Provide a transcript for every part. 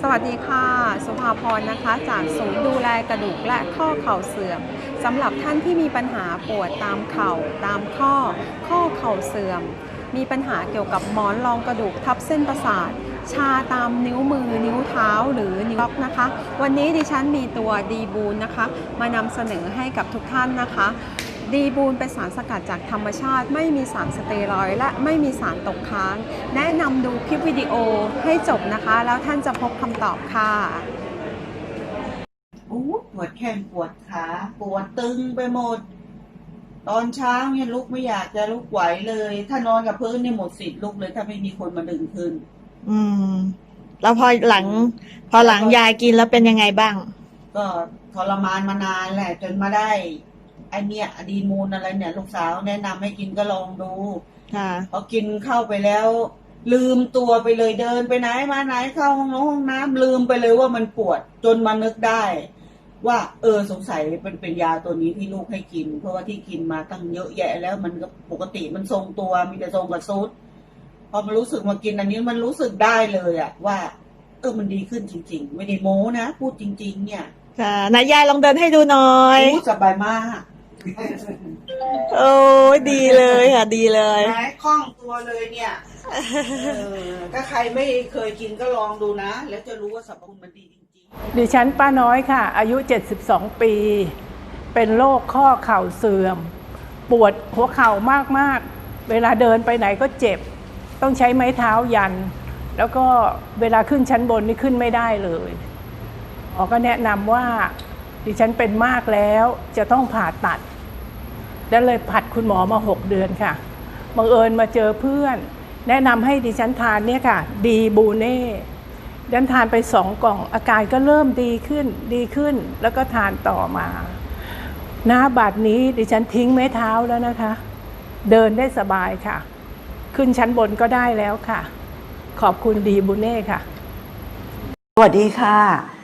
สวัสดีค่ะ สุภาพรนะคะ จากศูนย์ดูแลกระดูกและข้อเข่าเสื่อมสำหรับท่านที่มีปัญหาปวดตามเข่า ตามข้อ ข้อเข่าเสื่อม มีปัญหาเกี่ยวกับหมอนรองกระดูกทับเส้นประสาท ชาตามนิ้วมือ นิ้วเท้าหรือนิ้วล็อกนะคะ วันนี้ดิฉันมีตัวดีบูนนะคะ มานำเสนอให้กับทุกท่านนะคะ ดีบูนเป็นสารสกัดจากธรรมชาติ ไม่มีสารสเตียรอยด์และไม่มีสารตกค้าง แนะนำดูคลิปวิดีโอให้จบนะคะ แล้วท่านจะพบคำตอบค่ะอู้ปวดแข้งปวดขาปวดตึงไปหมด ตอนเช้าเนี่ยลุกไม่อยากจะลุกไหวเลย ถ้านอนกับพื้นเนี่ยหมดสิทธิ์ลุกเลย ถ้าไม่มีคนมาดึงขึ้น อืม แล้วพอหลัง พอหลังยายกินแล้วเป็นยังไงบ้าง ก็ทรมานมานานแหละ จนมาได้ ไอเนี่ยอดีมูลอะไรเนี่ย ลูกสาวแนะนำให้กินก็ลองดู ค่ะ พอกินเข้าไปแล้ว ลืมตัวไปเลยเดินไปไหนมาไหนเข้าห้องน้ำห้องน้ำลืมไปเลยว่ามันปวดจนมานึกได้ ว่า เออสงสัยเป็นเป็นยาตัวนี้ที่ลูกให้กิน เพราะว่าที่กินมาตั้งเยอะแยะแล้วมันก็ปกติมันทรงตัวมีแต่ทรงกับซุดพอมารู้สึกมากินอันนี้มันรู้สึกได้เลยอะว่า เออมันดีขึ้นจริง ๆ ไม่ได้โม้นะพูดจริง ๆ เนี่ยค่ะนายยายลองเดินให้ดูหน่อยพูดสบายมาก โอ้ยดีเลยค่ะ ดีเลยหายคล่องตัวเลยเนี่ยเออถ้าใครไม่เคยกินก็ลองดูนะ แล้วจะรู้ว่าสรรพคุณมันดีจริงดิฉันป้าน้อยค่ะ อายุ 72 ปี เป็นโรคข้อเข่าเสื่อม ปวดหัวเข่ามาก ๆ เวลาเดินไปไหนก็เจ็บ ต้องใช้ไม้เท้ายัน แล้วก็เวลาขึ้นชั้นบนนี่ขึ้นไม่ได้เลยหมอก็แนะนำว่า ดิฉันเป็นมากแล้วจะต้องผ่าตัด แล้วเลยผัดคุณหมอมา 6 เดือนค่ะบังเอิญมาเจอเพื่อน แนะนำให้ดิฉันทานเนี่ยค่ะ ดีบูเน่ดันทานไปสองกล่องอาการก็เริ่มดีขึ้นดีขึ้น แล้วก็ทานต่อมาหน้าบัดนี้ดิฉันทิ้งไม้เท้าแล้วนะคะ เดินได้สบายค่ะ ขึ้นชั้นบนก็ได้แล้วค่ะ ขอบคุณดีบูเน่ค่ะ สวัสดีค่ะ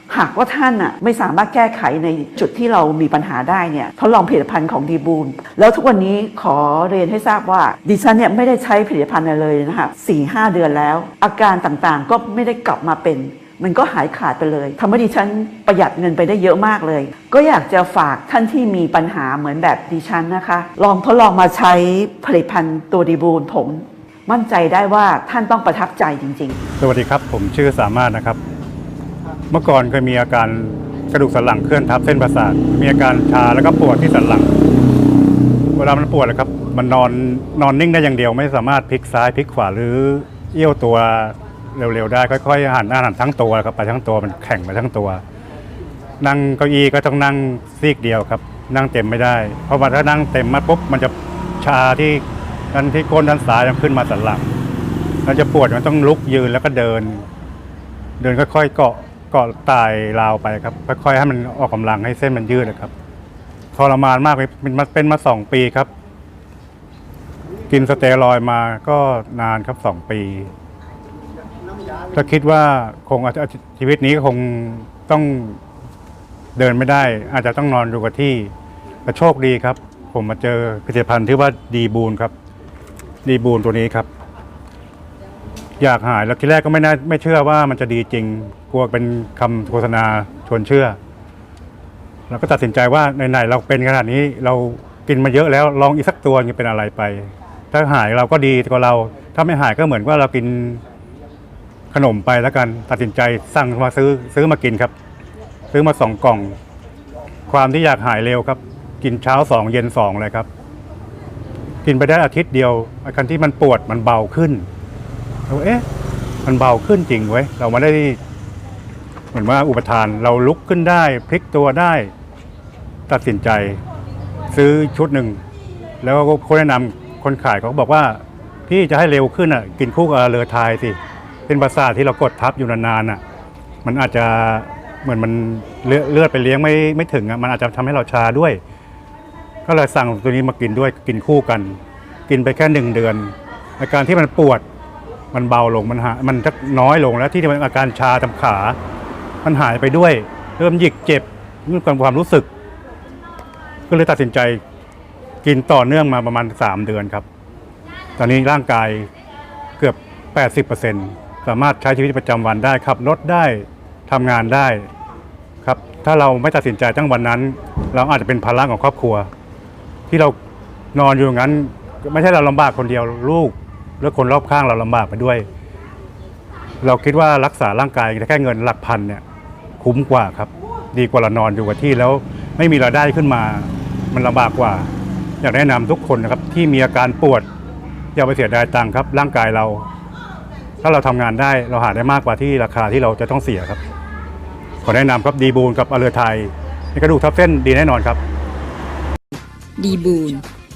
หากว่าท่านอะไม่สามารถแก้ไขในจุดที่เรามีปัญหาได้เนี่ยทดลองผลิตภัณฑ์ของดีบูลแล้วทุกวันนี้ขอเรียนให้ทราบว่าดิฉันเนี่ยไม่ได้ใช้ผลิตภัณฑ์อะไรเลยนะคะสี่ห้าเดือนแล้ว อาการต่างๆก็ไม่ได้กลับมาเป็นมันก็หายขาดไปเลยทำให้ดิฉันประหยัดเงินไปได้เยอะมากเลย ก็อยากจะฝากท่านที่มีปัญหาเหมือนแบบดิฉันนะคะ ลองทดลองมาใช้ผลิตภัณฑ์ตัวดีบูลผม มั่นใจได้ว่าท่านต้องประทับใจจริง ๆ สวัสดีครับ ผมชื่อสามารถนะครับ เมื่อก่อนเคยมีอาการกระดูกสันหลังเคลื่อนทับเส้นประสาท มีอาการชาแล้วก็ปวดที่สันหลัง เวลามันปวดนะครับ มันนอนนอนนิ่งได้อย่างเดียวไม่สามารถพลิกซ้ายพลิกขวาหรือเอี้ยวตัวเร็วๆได้ค่อยๆหันหน้าหันทั้งตัวครับไปทั้งตัวมันแข็งไปทั้งตัว นั่งเก้าอี้ก็ต้องนั่งซีกเดียวครับ นั่งเต็มไม่ได้ เพราะว่าถ้านั่งเต็มมาปุ๊บมันจะชาที่ด้านที่ก้นด้านซ้ายมันขึ้นมาสันหลังมันจะปวดมันต้องลุกยืนแล้วก็เดิน เดินค่อยๆเกาะ เกาะตายราวไปครับค่อยๆให้มันออกกำลังให้เส้นมันยืดนะครับทรมานมากเลยเป็นมาเป็นมาสองปีครับ กินสเตียรอยมาก็นานครับสองปีก็คิดว่าคงอาจจะชีวิตนี้คงต้องเดินไม่ได้ อาจจะต้องนอนอยู่กับที่แต่โชคดีครับ ผมมาเจอผลิตภัณฑ์ที่ว่าดีบูนครับ ดีบูนตัวนี้ครับ อยากหายแล้วทีแรกก็ไม่น่าไม่เชื่อว่ามันจะดีจริง กลัวเป็นคำโฆษณาชวนเชื่อ เราก็ตัดสินใจว่าไหนๆเราเป็นขนาดนี้เรากินมาเยอะแล้วลองอีกสักตัวจะเป็นอะไรไป ถ้าหายเราก็ดีกว่าเรา ถ้าไม่หายก็เหมือนว่าเรากินขนมไปแล้วกันตัดสินใจสั่งมาซื้อซื้อมากินครับ ซื้อมาสองกล่อง ความที่อยากหายเร็วครับ กินเช้าสองเย็นสองเลยครับ กินไปได้อาทิตย์เดียวอาการที่มันปวดมันเบาขึ้น เราเอ๊ะมันเบาขึ้นจริงเว้ยเราไม่ได้ เหมือนว่าอุปทานเราลุกขึ้นได้พลิกตัวได้ ตัดสินใจ ซื้อชุดหนึ่ง แล้วก็คนแนะนำคนขายเขาก็บอกว่าพี่จะให้เร็วขึ้นอะ กินคู่กับเลอไทายสิ เป็นประสาทที่เรากดทับอยู่นานๆอะ มันอาจจะเหมือนมันเลือดเลือดไปเลี้ยงไม่ไม่ถึงอะมันอาจจะทำให้เราชาด้วย ก็เลยสั่งตัวนี้มากินด้วยกินคู่กัน กินไปแค่หนึ่งเดือน อาการที่มันปวด มันเบาลงมันหามันจะน้อยลงแล้วที่มันอาการชาทำขา มันหายไปด้วย เริ่มหยิกเจ็บเรื่องความรู้สึก ก็เลยตัดสินใจกินต่อเนื่องมาประมาณ 3 เดือนครับ ตอนนี้ร่างกายเกือบ 80%สามารถใช้ชีวิตประจำวันได้ขับรถได้ทำงานได้ครับ ถ้าเราไม่ตัดสินใจตั้งวันนั้น เราอาจจะเป็นภาระของครอบครัว ที่เรานอนอยู่อย่างนั้น ไม่ใช่เราลำบากคนเดียวลูก แล้วคนรอบข้างเราลำบากไปด้วย เราคิดว่ารักษาร่างกายแค่เงินหลักพันเนี่ยคุ้มกว่าครับ ดีกว่าเรานอนอยู่กับที่แล้วไม่มีรายได้ขึ้นมา มันลำบากกว่า อยากแนะนำทุกคนนะครับที่มีอาการปวดอย่าไปเสียดายตังค์ครับ ร่างกายเรา ถ้าเราทำงานได้เราหาได้มากกว่าที่ราคาที่เราจะต้องเสียครับ ขอแนะนำครับดีบูนกับอเลอไทยในกระดูกทับเส้นดีแน่นอนครับ ดีบูน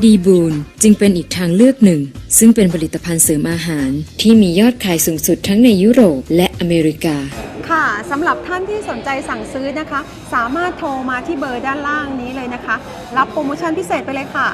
ดีบูนจึงเป็นอีกทางเลือกหนึ่ง ซึ่งเป็นผลิตภัณฑ์เสริมอาหาร ที่มียอดขายสูงสุดทั้งในยุโรปและอเมริกา ค่ะสำหรับท่านที่สนใจสั่งซื้อนะคะ สามารถโทรมาที่เบอร์ด้านล่างนี้เลยนะคะ รับโปรโมชั่นพิเศษไปเลยค่ะ